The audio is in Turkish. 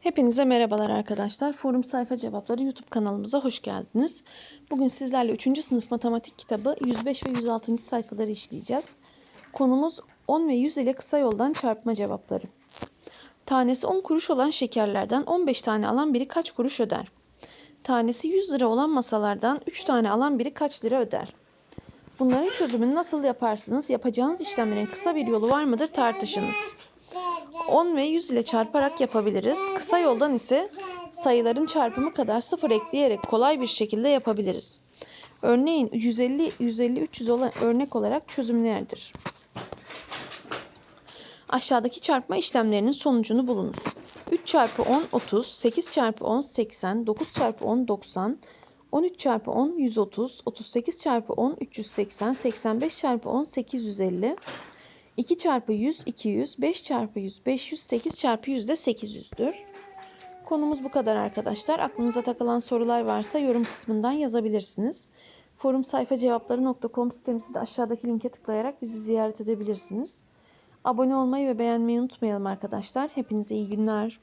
Hepinize merhabalar arkadaşlar. Forum Sayfa Cevapları YouTube kanalımıza hoş geldiniz. Bugün sizlerle 3. sınıf matematik kitabı 105 ve 106. sayfaları işleyeceğiz. Konumuz 10 ve 100 ile kısa yoldan çarpma cevapları. Tanesi 10 kuruş olan şekerlerden 15 tane alan biri kaç kuruş öder? Tanesi 100 lira olan masalardan 3 tane alan biri kaç lira öder? Bunların çözümünü nasıl yaparsınız? Yapacağınız işlemlerin kısa bir yolu var mıdır? Tartışınız. 10 ve 100 ile çarparak yapabiliriz. Kısa yoldan ise sayıların çarpımı kadar sıfır ekleyerek kolay bir şekilde yapabiliriz. Örneğin 150 150 300 olan örnek olarak çözümlerdir. Aşağıdaki çarpma işlemlerinin sonucunu bulunuz. 3 çarpı 10 30, 8 çarpı 10 80, 9 çarpı 10 90, 13 çarpı 10 130, 38 çarpı 10 380, 85 çarpı 10 850, 2 çarpı 100 200, 5 çarpı 100 500, 8 çarpı 100 de 800'dür. Konumuz bu kadar arkadaşlar. Aklınıza takılan sorular varsa yorum kısmından yazabilirsiniz. Forum sayfa cevapları.com sitemizi de aşağıdaki linke tıklayarak bizi ziyaret edebilirsiniz. Abone olmayı ve beğenmeyi unutmayalım arkadaşlar. Hepinize iyi günler.